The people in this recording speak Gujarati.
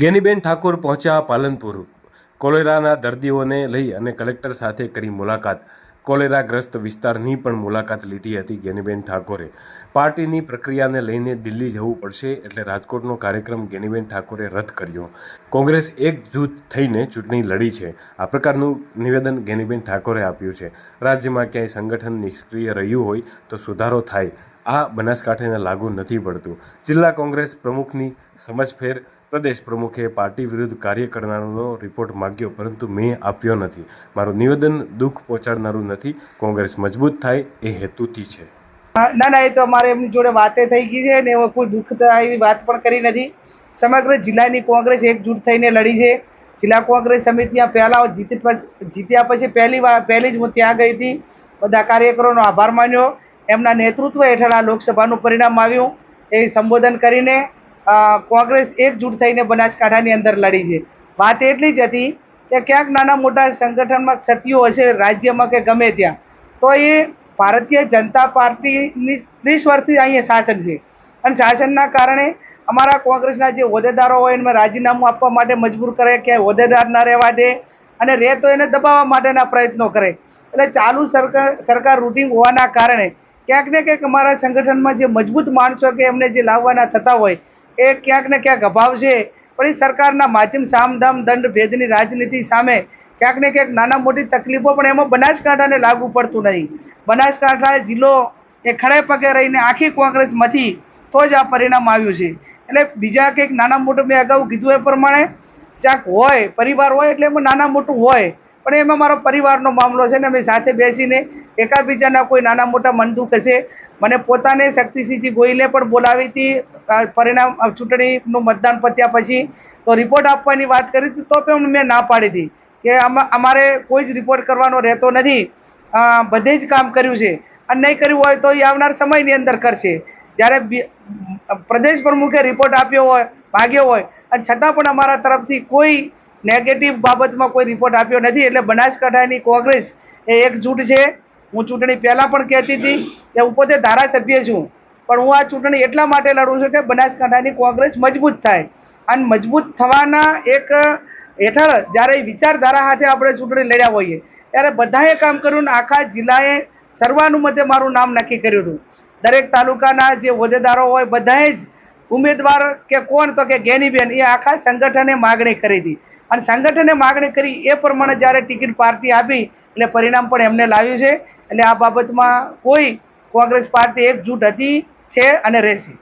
ગેનીબેન ઠાકોર પહોંચ્યા પાલનપુર. કોલેરાના દર્દીઓને લઈ અને કલેક્ટર સાથે કરી મુલાકાત. કોલેરાગ્રસ્ત વિસ્તારની પણ મુલાકાત લીધી હતી ગેનીબેન ઠાકોરે. પાર્ટીની પ્રક્રિયાને લઈને દિલ્હી જવું પડશે એટલે રાજકોટનો કાર્યક્રમ ગેનીબેન ઠાકોરે રદ કર્યો. કોંગ્રેસ એકજૂથ થઈને ચૂંટણી લડી છે. આ પ્રકારનું નિવેદન ગેનીબેન ઠાકોરે આપ્યું છે. રાજ્યમાં ક્યાંય સંગઠન નિષ્ક્રિય રહ્યું હોય તો સુધારો થાય. આ બનાસકાંઠાને લાગુ નથી પડતું. જિલ્લા કોંગ્રેસ પ્રમુખની સમજફેર, પ્રદેશ પ્રમુખે પાર્ટી વિરુદ્ધ કાર્ય કરનારનો રિપોર્ટ માગ્યો, પરંતુ મેં આપ્યો નથી. મારું નિવેદન દુઃખ પહોંચાડનારું નથી. કોંગ્રેસ મજબૂત થાય એ હેતુથી છે. ના ના, એ તો અમારે એમની જોડે વાતે થઈ ગઈ છે ને એવો કોઈ દુઃખ થાય એવી વાત પણ કરી નથી. સમગ્ર જિલ્લાની કોંગ્રેસ એકજૂટ થઈને લડી છે. જિલ્લા કોંગ્રેસ સમિતિ પહેલાં જીતી જીત્યા પછી પહેલી વાર પહેલી જ હું ત્યાં ગઈ હતી. બધા કાર્યકરોનો આભાર માન્યો. એમના નેતૃત્વ હેઠળ આ લોકસભાનું પરિણામ આવ્યું. એ સંબોધન કરીને કોંગ્રેસ એકજૂટ થઈને બનાસકાંઠાની અંદર લડી છે. વાત એટલી જ હતી કે ક્યાંક નાના મોટા સંગઠનમાં ક્ષતિઓ હશે રાજ્યમાં કે ગમે ત્યાં, તો એ ભારતીય જનતા પાર્ટીની ત્રીસ વર્ષથી અહીંયા શાસન છે. અને શાસનના કારણે અમારા કોંગ્રેસના જે હોદ્દેદારો હોય એમને રાજીનામું આપવા માટે મજબૂર કરે, કે હોદ્દેદાર ના રહેવા દે અને રહે તો એને દબાવવા માટેના પ્રયત્નો કરે. એટલે ચાલુ સરકાર સરકાર રૂટિંગ હોવાના કારણે ક્યાંક ને ક્યાંક અમારા સંગઠનમાં જે મજબૂત માણસો કે એમને જે લાવવાના થતા હોય, એ ક્યાંક ને ક્યાંક અભાવ છે પણ એ સરકારના માધ્યમ સામધામ, દંડ, ભેદની રાજનીતિ સામે ક્યાંક ને ક્યાંક નાના મોટી તકલીફો પણ એમાં બનાસકાંઠાને લાગુ પડતું નહીં. બનાસકાંઠા જિલ્લો એ ખડે પગે રહીને આખી કોંગ્રેસમાંથી તો જ આ પરિણામ આવ્યું છે. એટલે બીજા કંઈક નાના મોટું મેં અગાઉ કીધું એ પ્રમાણે ચાક હોય, પરિવાર હોય એટલે એમાં નાના મોટું હોય પણ એમાં મારો પરિવારનો મામલો છે ને અમે સાથે બેસીને એકાબીજાના કોઈ નાના મોટા મન દુઃખ હશે મને પોતાને શક્તિસિંહજી ગોહિલે પણ બોલાવી હતી પરિણામ ચૂંટણીનું મતદાન પત્યા પછી તો રિપોર્ટ આપવાની વાત કરી હતી, તો પણ મેં ના પાડી હતી કે આમાં, અમારે કોઈ જ રિપોર્ટ કરવાનો રહેતો નથી. બધે જ કામ કર્યું છે. અને નહીં કર્યું હોય તો એ આવનાર સમયની અંદર કરશે. જ્યારે પ્રદેશ પ્રમુખે રિપોર્ટ આપ્યો હોય, ભાગ્યો હોય, અને છતાં પણ અમારા તરફથી કોઈ નેગેટિવ બાબતમાં કોઈ રિપોર્ટ આપ્યો નથી, એટલે બનાસકાંઠાની કોંગ્રેસ એ એકજૂટ છે. હું ચૂંટણી પહેલાં પણ કહેતી હતી કે હું પોતે ધારાસભ્ય છું. પણ હું આ ચૂંટણી એટલા માટે લડું છું કે બનાસકાંઠાની કોંગ્રેસ મજબૂત થાય. અને મજબૂત થવાના એક હેઠળ જ્યારે વિચારધારા સાથે આપણે ચૂંટણી લડ્યા હોઈએ, ત્યારે બધાએ કામ કર્યું ને આખા જિલ્લાએ સર્વાનુમતે મારું નામ નક્કી કર્યું હતું. દરેક તાલુકાના જે હોદ્દેદારો હોય બધાએ જ ઉમેદવાર કે કોણ તો કે ગેનીબેન, એ આખા સંગઠને માગણી કરી હતી અને સંગઠને માગણી કરી એ પ્રમાણે જ્યારે ટિકિટ પાર્ટી આપી, એટલે પરિણામ પણ એમને લાવ્યું છે. એટલે આ બાબતમાં કોઈ કોંગ્રેસ પાર્ટી એકજૂટ હતી, છે અને રહેશે.